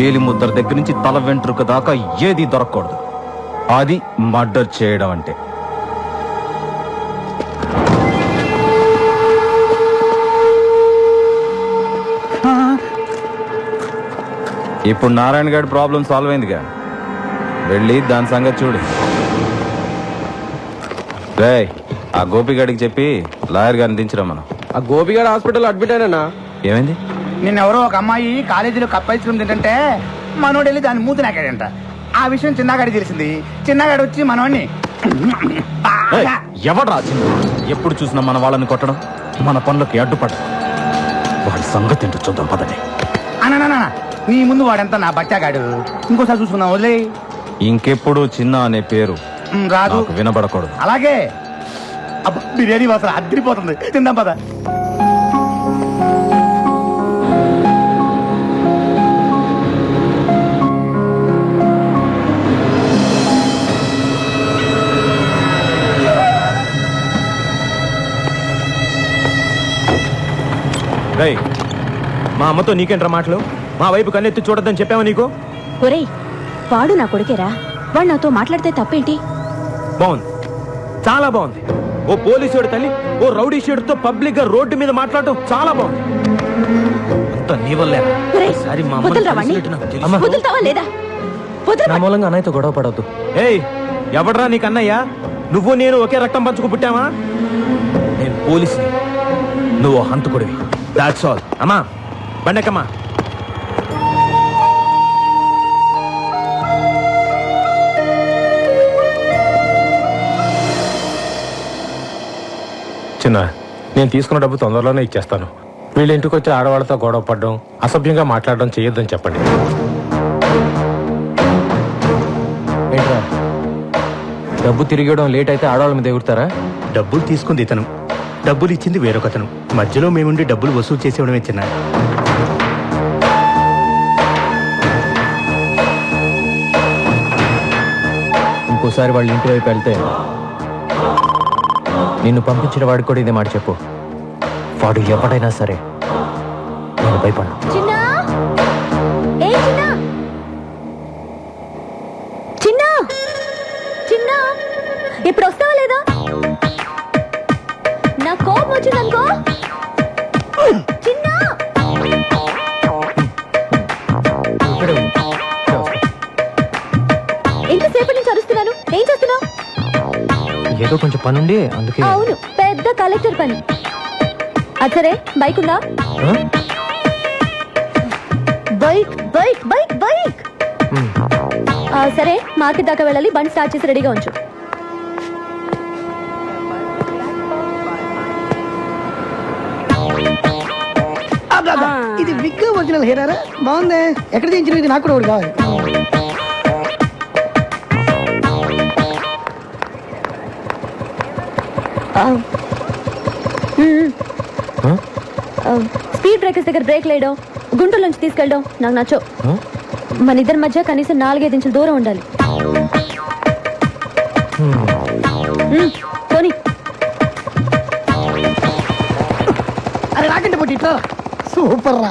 వేలి ముద్ర దగ్గర నుంచి తల వెంట్రుక దాకా ఏది దొరకకూడదు. అది మర్డర్ చేయడం అంటే. ఇప్పుడు నారాయణ గారి ప్రాబ్లం సాల్వ్ అయిందిగా. వెళ్ళి దాని సంగతి చూడు. రే ఆ గోపిగాడికి చెప్పి లాయర్ గారిని దించరా మనం. ఆ గోపిగాడు హాస్పిటల్ అడ్మిట్ అయినా ఏమైంది? నిన్నెవరో ఒక అమ్మాయి కాలేజీలో కప్ ఐస్ క్రీమ్ తింటుంటే మనోడు వెళ్ళి దాన్ని మూతి నాకాడంట. ఆ విషయం చిన్నగాడికి తెలిసింది. చిన్నగాడు వచ్చి మనోడిని ఎవడ్రా చిన్న? ఎప్పుడు చూసినా మన వాళ్ళని కొట్టడం మన పనులకి అడ్డుపడడం. వాడి సంగతి ఏంటో చూద్దాం పదండి. అననన నీ ముందు వాడెంత నా బచ్చాగాడు ఇంకోసారి చూసుకుందాం వదిలే ఇంకెప్పుడు చిన్న అనే పేరు రాదు. వినబడకూడదు. అలాగే. అబ్బా, బిర్యానీ వాసన అద్దరిపోతుంది తిందాం పద. రేయ్ మా అమ్మతో నీకేంట్రా మాటలు? మా వైపు కన్నెత్తి చూడొద్దని చెప్పావా నీకు? ఒరేయ్ వాడు నా కొడుకేరా. వాడు నాతో మాట్లాడితే తప్పేంటి? బాగుంది. చాలా బాగుంది. ఓ పోలీసుడు తల్లి ఓ రౌడీ షీడుతో పబ్లిక్గా రోడ్డు మీద మాట్లాడటం చాలా బాగుంది. అంతా నీ వల్లే ఒరేయ్, ఈసారి మా అమ్మని వదలరా వాణ్ణి? కలిసినట్టు నాకు తెలుసు. వదులుతావా లేదా? వదలరా. మూలంగా అన్నయ్యతో గొడవ పడవద్దు ఏయ్ ఎవడ్రా నీకు అన్నయ్య? నువ్వు నేను ఒకే రక్తం పంచుకు పుట్టావా? నేను పోలీసుని. నువ్వు హంతకుడివి. దాట్స్ ఆల్ అమ్మా బండకమ్మా చిన్న నేను తీసుకున్న డబ్బు తొందరలోనే ఇచ్చేస్తాను. వీళ్ళ ఇంటికి వచ్చి ఆడవాళ్ళతో గొడవ పడడం అసభ్యంగా మాట్లాడడం చేయొద్దని చెప్పండి. డబ్బు తిరిగడం లేట్ అయితే ఆడవాళ్ళ మీద ఎగురుతారా? డబ్బులు తీసుకుంది ఇతను. డబ్బులు ఇచ్చింది వేరొకతను. మధ్యలో మేముండి డబ్బులు వసూలు చేసేవడమే చిన్న ఇంకోసారి వాళ్ళ ఇంటి వైపు వెళ్తే నిన్ను పంపించిన వాడికి కూడా ఇదే మాట చెప్పు. వాడు ఎవడైనా సరే నేను భయపడను. చిన్నా! ఏ చిన్నా! చిన్నా! చిన్నా! ఇప్పుడు వస్తావా ఏదో కొంచెం పనుండి అందుకే. అవును పెద్ద కలెక్టర్ పని. అది సరే బైక్ ఉందా? Bike bike bike bike. సరే మార్కెట్ దాకా వెళ్ళాలి బండి స్టార్ట్ చేసి రెడీగా ఉంచు. ఇది విగ్ ఒరిజినల్ హెయిర్ బాగుంది. ఎక్కడ చేయించిన ఇది నాకు కూడా ఒకటి కావాలి. బ్రేకర్స్ దగ్గర బ్రేక్ లేయడం గుంటూరు నుంచి తీసుకెళ్ళడం నాకు నచ్చో? మన ఇద్దరి మధ్య కనీసం నాలుగైదు ఇంచుల దూరం ఉండాలి ఉమ్. మ్మ్. పోనీ అరే రాకండి పోటీ ఇట్లా సూపర్ రా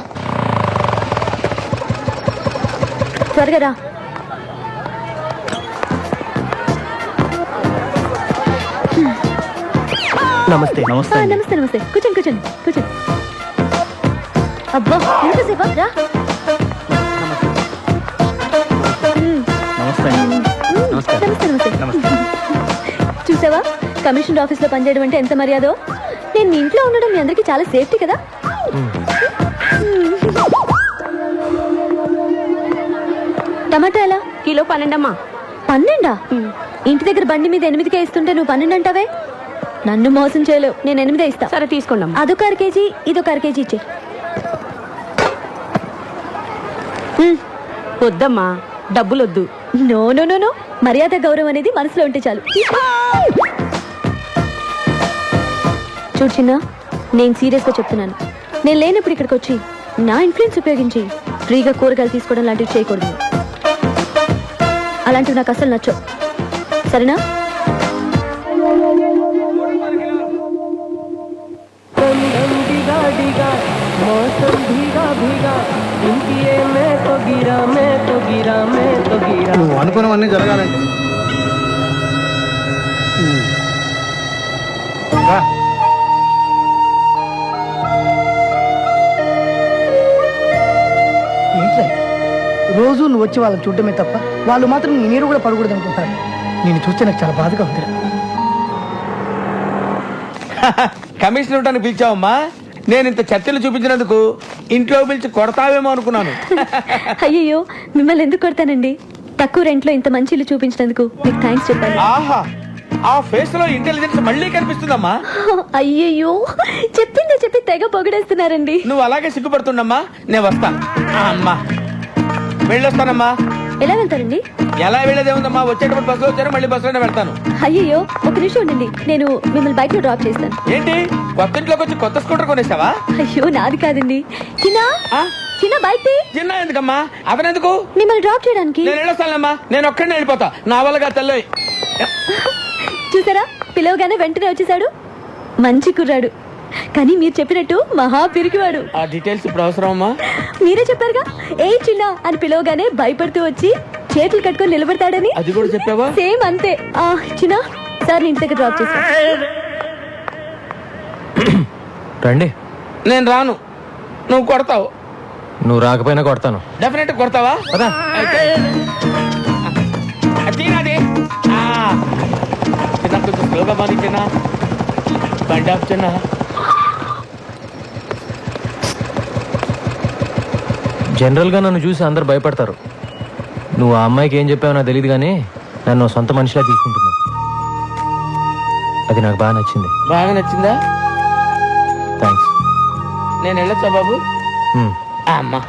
త్వరగా రా నమస్తే నమస్తే. నమస్తే నమస్తే కూర్చోండి కూర్చోండి కూర్చోండి అబ్బా ఎంతసేపా రా. నమస్తే. నమస్తే నమస్తే. చూసావా? కమిషనర్ ఆఫీస్లో పనిచేయడం అంటే ఎంత మర్యాదో? నేను మీ ఇంట్లో ఉండడం మీ అందరికి చాలా సేఫ్టీ కదా? టమాటా ఎలా? కిలో పన్నెండమ్మా. పన్నెండా? ఇంటి దగ్గర బండి మీద ఎనిమిదికే ఇస్తుంటే నువ్వు పన్నెండు అంటావే నన్ను మోసం చేయలేవు. నేను ఎనిమిదే ఇస్తా. సరే తీసుకోండమ్మా. అదొక అర కేజీ ఇదొక అర కేజీ ఇచ్చే వద్దమ్మా డబ్బులొద్దు. No no no no. మర్యాద గౌరవం అనేది మనసులో ఉంటే చాలు. చూచిన్నా నేను సీరియస్గా చెప్తున్నాను. నేను లేనప్పుడు ఇక్కడికి వచ్చి నా ఇన్ఫ్లుయెన్స్ ఉపయోగించి ఫ్రీగా కూరగాయలు తీసుకోవడం లాంటివి చేయకూడదు. అలాంటివి నాకు అసలు నచ్చ సరేనా? మోసం భీగా భీగా నువ్వు అనుకున్నవన్నీ జరగాలండి? రోజు నువ్వు వచ్చి వాళ్ళని చూడటమే తప్ప వాళ్ళు మాత్రం నీ నీరు కూడా పడకూడదు అనుకుంటారు నేను చూస్తే నాకు చాలా బాధగా ఉంది కమిషన్ ఇవ్వడానికి పిలిచావమ్మా. నేను ఇంత చర్చలు చూపించినందుకు ఇంట్లో పిలిచి కొడతావేమో అనుకున్నాను. అయ్యయ్యో మిమ్మల్ని ఎందుకు కొడతానండి? తక్కువ రెంట్లో ఇంత మంచి ఇల్లు చూపించినందుకు మీకు థ్యాంక్స్ చెప్పాలి. ఆహా ఆ ఫేస్లో ఇంటెలిజెన్స్ మళ్ళీ కనిపిస్తుందమ్మా. అయ్యయ్యో చెప్పిందే చెప్పి తెగ పొగిడేస్తున్నారండి. నువ్వు అలాగే సిగ్గుపడుతుండమ్మా నేను వస్తా. ఆ, అమ్మా. వెళ్ళొస్తానమ్మా. ఎలా వెళ్తారండి? ఎలా వెళ్ళేదే ఉందమ్మా? వచ్చేటప్పుడు బస్సులో వచ్చారు మళ్ళీ బస్సులోనే వెళ్తాను. అయ్యయ్యో ఒక నిమిషం ఉండండి. నేను మిమ్మల్ని బైక్లో డ్రాప్ చేస్తాను. ఏంటి? కొత్త ఇంట్లోకి వచ్చి కొత్త స్కూటర్ కొనేసావా? అయ్యో నాది కాదండి. చిన్న? ఆ? చిన్న బైక్. చిన్న ఎందుకమ్మా? అతనెందుకు మిమ్మల్ని డ్రాప్ చేయడానికి. నేను వెళ్ళొస్తానమ్మా. నేను ఒక్కడినే వెళ్ళిపోతా. నా వల్లగా తెల్లోయ్ చూసారా? పిలవగానే వెంటనే వచ్చేసాడు. మంచి కుర్రాడు. కానీ మీరు చెప్పినట్టు మహా పిరికివాడు. ఆ డీటెయిల్స్ ఇప్పుడు అవసరం అమ్మా? మీరే చెప్పారుగా? ఏ చిన్న అని పిలవగానే భయపడుతూ వచ్చి చేతులు కట్టుకొని నిలబడతాడని? అది కూడా చెప్పావా? సేమ్ అంతే. ఆ చిన్న సార్ ఇంటి దగ్గర డ్రాప్ చేస్తా. రండి. నేను రాను. నువ్వు కొడతావు. నువ్వు రాకపోయినా కొడతాను. డెఫినెట్ కొడతావా? అయితే. ఆ. చిన్న కొంచెం స్లోగా చిన్న బండి ఆపు చిన్న జనరల్గా నన్ను చూసి అందరు భయపడతారు. నువ్వు ఆ అమ్మాయికి ఏం చెప్పావో నాకు తెలియదు కానీ నన్ను సొంత మనిషిలా తీసుకుంటున్నావు. అది నాకు బాగా నచ్చింది. బాగా నచ్చిందా? థ్యాంక్స్ నేను వెళ్ళొచ్చా బాబు? అమ్మా.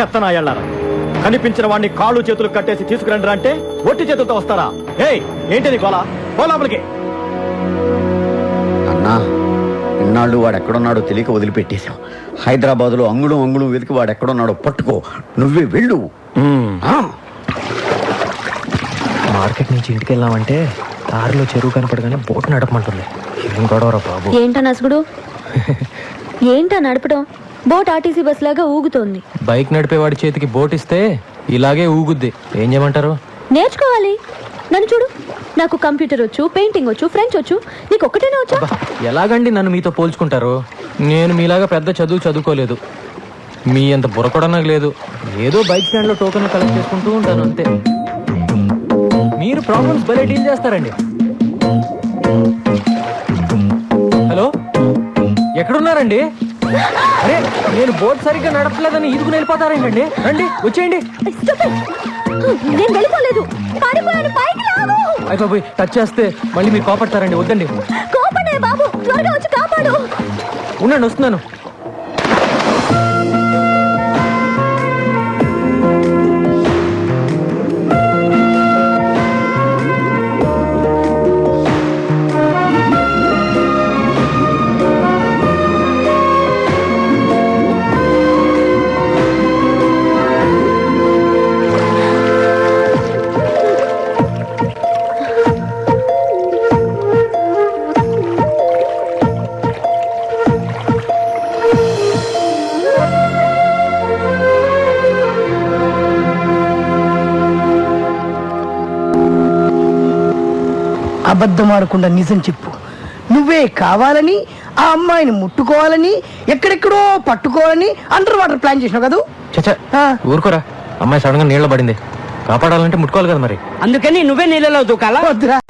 చెత్తనాయళ్ళారా? కనిపించిన వాడిని కాళ్ళు చేతులు కట్టేసి తీసుకురండి అంటే ఒట్టి చేతులతో వస్తారా? ఏయ్ ఏంటి నీ గోల? పో లోపలికి. అన్నా ఇన్నాళ్ళు వాడు ఎక్కడున్నాడో తెలియక వదిలిపెట్టేశాం. హైదరాబాద్లో అంగుళం అంగుళం వెతికి వాడు ఎక్కడున్నాడో పట్టుకో. నువ్వే వెళ్ళు. మార్కెట్ నుంచి ఇంటికి వెళ్ళామంటే దారిలో చెరువు కనపడగానే బోట్ నడపమంటుంది. ఏం గొడవరా బాబు? ఏంటా నసుగుడు? ఏంటా నడపడం? బోట్ ఆర్టీసీ బస్ లాగా ఊగుతోంది. బైక్ నడిపేవాడి చేతికి బోట్ ఇస్తే ఇలాగే ఊగుద్ది. ఏం చేయమంటారు? నేర్చుకోవాలి. నన్ను చూడు. నాకు కంప్యూటర్ వచ్చు పెయింటింగ్ వచ్చు ఫ్రెంచ్ వచ్చు. నీకు ఒక్కటేనే వచ్చా? అబ్బా, ఎలాగండి నన్ను మీతో పోల్చుకుంటారు? నేను మీలాగా పెద్ద చదువు చదువుకోలేదు. మీ అంత బుర్ర కూడా నాకు లేదు. ఏదో బైక్ స్టాండ్లో టోకెన్ కలెక్ట్ చేసుకుంటూ ఉంటాను అంతే. మీరు ప్రాబ్లమ్స్ భలే డీల్ చేస్తారండి. హలో? ఎక్కడున్నారండి? అరే నేను బోట్ సరిగ్గా నడపలేదని ఈదుకుని వెళ్ళిపోతారేంటండి రండి వచ్చేయండి! నేను వెళ్ళిపోలేదు. పారిపోయాను పైకి లాగు. అయిపోయి టచ్ చేస్తే మళ్ళీ మీరు కోపడతారండి వద్దండి. కోపడే బాబు త్వరగా వచ్చి కాపాడు. ఉండండి వస్తున్నాను. అబద్ధం ఆడకుండా నిజం చెప్పు. నువ్వే కావాలని ఆ అమ్మాయిని ముట్టుకోవాలని ఎక్కడెక్కడో పట్టుకోవాలని అండర్ వాటర్ ప్లాన్ చేసినావు కదా? చచ్చా. ఊరుకోరా. అమ్మాయి సడన్గా నీళ్ళ పడింది. కాపాడాలంటే ముట్టుకోవాలి కదా మరి. అందుకని నువ్వే నీళ్ళలో దూకాలా? వద్దురా.